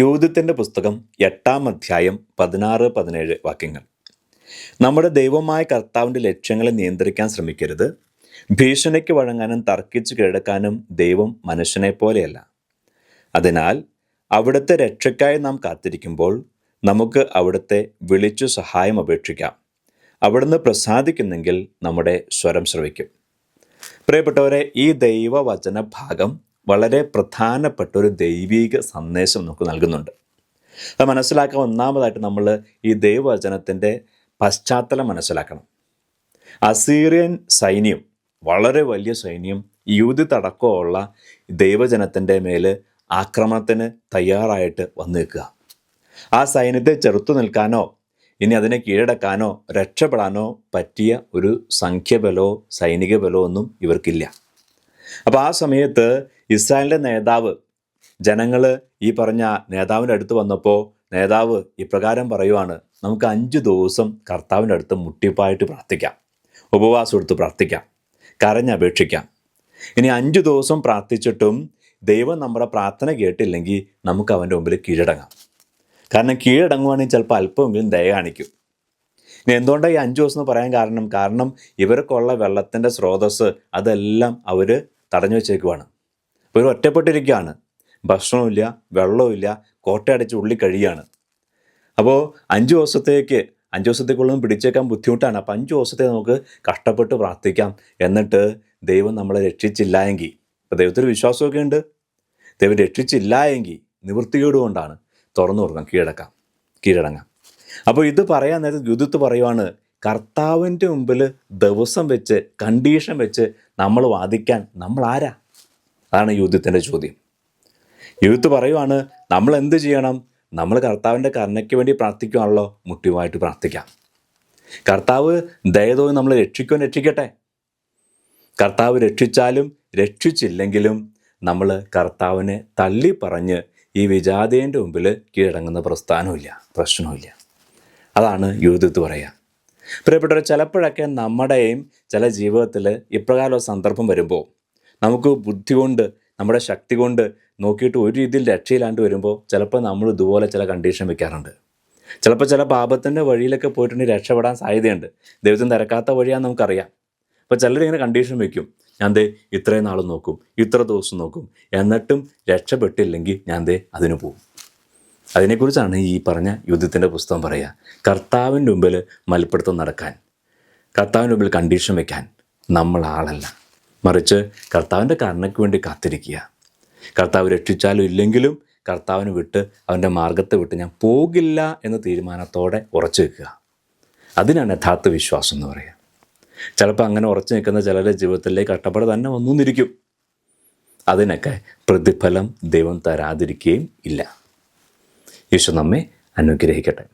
യൂതിത്തിന്റെ പുസ്തകം എട്ടാം അധ്യായം പതിനാറ് പതിനേഴ് വാക്യങ്ങൾ. നമ്മുടെ ദൈവമായ കർത്താവിന്റെ ലക്ഷ്യങ്ങളെ നിയന്ത്രിക്കാൻ ശ്രമിക്കരുത്. ഭീഷണിക്ക് വഴങ്ങാനും തർക്കിച്ചു കീഴടക്കാനും ദൈവം മനുഷ്യനെ പോലെയല്ല. അതിനാൽ അവിടുത്തെ രക്ഷയ്ക്കായി നാം കാത്തിരിക്കുമ്പോൾ നമുക്ക് അവിടുത്തെ വിളിച്ചു സഹായം അപേക്ഷിക്കാം. അവിടുന്ന് പ്രസാദിക്കുന്നെങ്കിൽ നമ്മുടെ സ്വരം ശ്രവിക്കും. പ്രിയപ്പെട്ടവരെ ഈ ദൈവവചന ഭാഗം വളരെ പ്രധാനപ്പെട്ട ഒരു ദൈവീക സന്ദേശം നമുക്ക് നൽകുന്നുണ്ട്. അത് മനസ്സിലാക്കാൻ ഒന്നാമതായിട്ട് നമ്മൾ ഈ ദൈവവചനത്തിന്റെ പശ്ചാത്തലം മനസ്സിലാക്കണം. അസീറിയൻ സൈന്യം വളരെ വലിയ സൈന്യം യൂതിത്തടക്കമുള്ള ദൈവജനത്തിന്റെ മേൽ ആക്രമണത്തിന് തയ്യാറായിട്ട് വന്നു നിൽക്കുക ആ സൈന്യത്തെ ചെറുത്തു നിൽക്കാനോ ഇനി അതിനെ കീഴടക്കാനോ രക്ഷപ്പെടാനോ പറ്റിയ ഒരു സംഖ്യബലോ സൈനിക ബലമോ ഒന്നും ഇവർക്കില്ല. അപ്പോൾ ആ സമയത്ത് ഇസ്രായേലിന്റെ നേതാവ് ജനങ്ങൾ ഈ പറഞ്ഞ നേതാവിന്റെ അടുത്ത് വന്നപ്പോൾ നേതാവ് ഇപ്രകാരം പറയുവാണ് നമുക്ക് അഞ്ച് ദിവസം കർത്താവിന്റെ അടുത്ത് മുട്ടിപ്പായിട്ട് പ്രാർത്ഥിക്കാം. ഉപവാസം എടുത്ത് പ്രാർത്ഥിക്കാം. കരഞ്ഞപേക്ഷിക്കാം ഇനി അഞ്ച് ദിവസം പ്രാർത്ഥിച്ചിട്ടും ദൈവം നമ്മുടെ പ്രാർത്ഥന കേട്ടില്ലെങ്കിൽ നമുക്ക് അവന്റെ മുമ്പിൽ കീഴടങ്ങാം. കാരണം കീഴടങ്ങുവാണെങ്കിൽ ചിലപ്പോൾ അല്പമെങ്കിലും ദയ കാണിക്കും. ഇനി എന്തുകൊണ്ടാണ് ഈ അഞ്ച് ദിവസം എന്ന് പറയാൻ കാരണം? കാരണം ഇവർക്കുള്ള വെള്ളത്തിന്റെ സ്രോതസ് അതെല്ലാം അവർ തടഞ്ഞു വെച്ചേക്കുവാണ്. അപ്പോൾ ഇവർ ഒറ്റപ്പെട്ടിരിക്കുകയാണ്. ഭക്ഷണമില്ല വെള്ളമില്ല കോട്ടയടിച്ച് ഉള്ളി കഴിയുകയാണ്. അപ്പോൾ അഞ്ച് ദിവസത്തേക്ക് അഞ്ച് ദിവസത്തേക്കുള്ളതും പിടിച്ചേക്കാൻ ബുദ്ധിമുട്ടാണ്. അപ്പോൾ അഞ്ച് ദിവസത്തെ നമുക്ക് കഷ്ടപ്പെട്ട് പ്രാർത്ഥിക്കാം. എന്നിട്ട് ദൈവം നമ്മളെ രക്ഷിച്ചില്ല എങ്കിൽ ഇപ്പോൾ ദൈവത്തിൽ വിശ്വാസമൊക്കെ ഉണ്ട്. ദൈവം രക്ഷിച്ചില്ല എങ്കിൽ നിവൃത്തിയോട് കൊണ്ടാണ് തുറന്നു കൊടുക്കാം കീഴടക്കാം കീഴടങ്ങാം. അപ്പോൾ ഇത് പറയാൻ നേരത്തെ യുദ്ധത്ത് പറയുവാണ് കർത്താവിന്റെ മുമ്പിൽ ദിവസം വെച്ച് കണ്ടീഷൻ വെച്ച് നമ്മൾ വാദിക്കാൻ നമ്മൾ ആരാ? അതാണ് യൂഥത്തിന്റെ ചോദ്യം. യൂത്ത് പറയുവാണ് നമ്മൾ എന്ത് ചെയ്യണം? നമ്മൾ കർത്താവിന്റെ കരുണയ്ക്ക് വേണ്ടി പ്രാർത്ഥിക്കുകയാണല്ലോ മുട്ടിയുമായിട്ട് പ്രാർത്ഥിക്കാം. കർത്താവ് ദയതോയി നമ്മൾ രക്ഷിക്കുവാൻ രക്ഷിക്കട്ടെ. കർത്താവ് രക്ഷിച്ചാലും രക്ഷിച്ചില്ലെങ്കിലും നമ്മൾ കർത്താവിനെ തള്ളി പറഞ്ഞ് ഈ വിജാതേന്റെ മുമ്പിൽ കീഴടങ്ങുന്ന പ്രസ്ഥാനമില്ല പ്രശ്നമില്ല അതാണ് യൂഥത്ത് പറയുക. പ്രിയപ്പെട്ടവർ ചിലപ്പോഴൊക്കെ നമ്മുടെയും ചില ജീവിതത്തിൽ ഇപ്രകാരം ഒരു സന്ദർഭം വരുമ്പോൾ നമുക്ക് ബുദ്ധി കൊണ്ട് നമ്മുടെ ശക്തി കൊണ്ട് നോക്കിയിട്ട് ഒരു രീതിയിൽ രക്ഷയില്ലാണ്ട് വരുമ്പോൾ ചിലപ്പോൾ നമ്മൾ ഇതുപോലെ ചില കണ്ടീഷൻ വെക്കാറുണ്ട്. ചിലപ്പോൾ ചില പാപത്തിന്റെ വഴിയിലൊക്കെ പോയിട്ടുണ്ടെങ്കിൽ രക്ഷപ്പെടാൻ സാധ്യതയുണ്ട്. ദൈവത്തിന് തിരക്കാത്ത വഴിയാന്ന് നമുക്കറിയാം. അപ്പോൾ ചിലരിങ്ങനെ കണ്ടീഷൻ വെക്കും. ഞാൻ ദേ ഇത്രയും നാൾ നോക്കും ഇത്ര ദിവസം നോക്കും എന്നിട്ടും രക്ഷപ്പെട്ടില്ലെങ്കിൽ ഞാൻ ദേ അതിന് പോകും. അതിനെക്കുറിച്ചാണ് ഈ പറഞ്ഞ യുദ്ധത്തിന്റെ പുസ്തകം പറയുക. കർത്താവിന്റെ മുമ്പിൽ മൽപ്പിടുത്തം നടക്കാൻ കർത്താവിന്റെ മുമ്പിൽ കണ്ടീഷൻ വെക്കാൻ നമ്മൾ ആളല്ല. മറിച്ച് കർത്താവിന്റെ കരുണയ്ക്ക് വേണ്ടി കാത്തിരിക്കുക. കർത്താവ് രക്ഷിച്ചാലും ഇല്ലെങ്കിലും കർത്താവിന് വിട്ട് അവന്റെ മാർഗത്തെ വിട്ട് ഞാൻ പോകില്ല എന്ന തീരുമാനത്തോടെ ഉറച്ചു നിൽക്കുക. അതിനാണ് യഥാർത്ഥ വിശ്വാസം എന്ന് പറയുക. ചിലപ്പോൾ അങ്ങനെ ഉറച്ചു നിൽക്കുന്ന ചിലരുടെ ജീവിതത്തിലേക്ക് കട്ടപ്പാട് തന്നെ വന്നു എന്നിരിക്കും അതിനൊക്കെ പ്രതിഫലം ദൈവം തരാതിരിക്കുകയും ഇല്ല. യേശു നമ്മെ അനുഗ്രഹിക്കട്ടെ.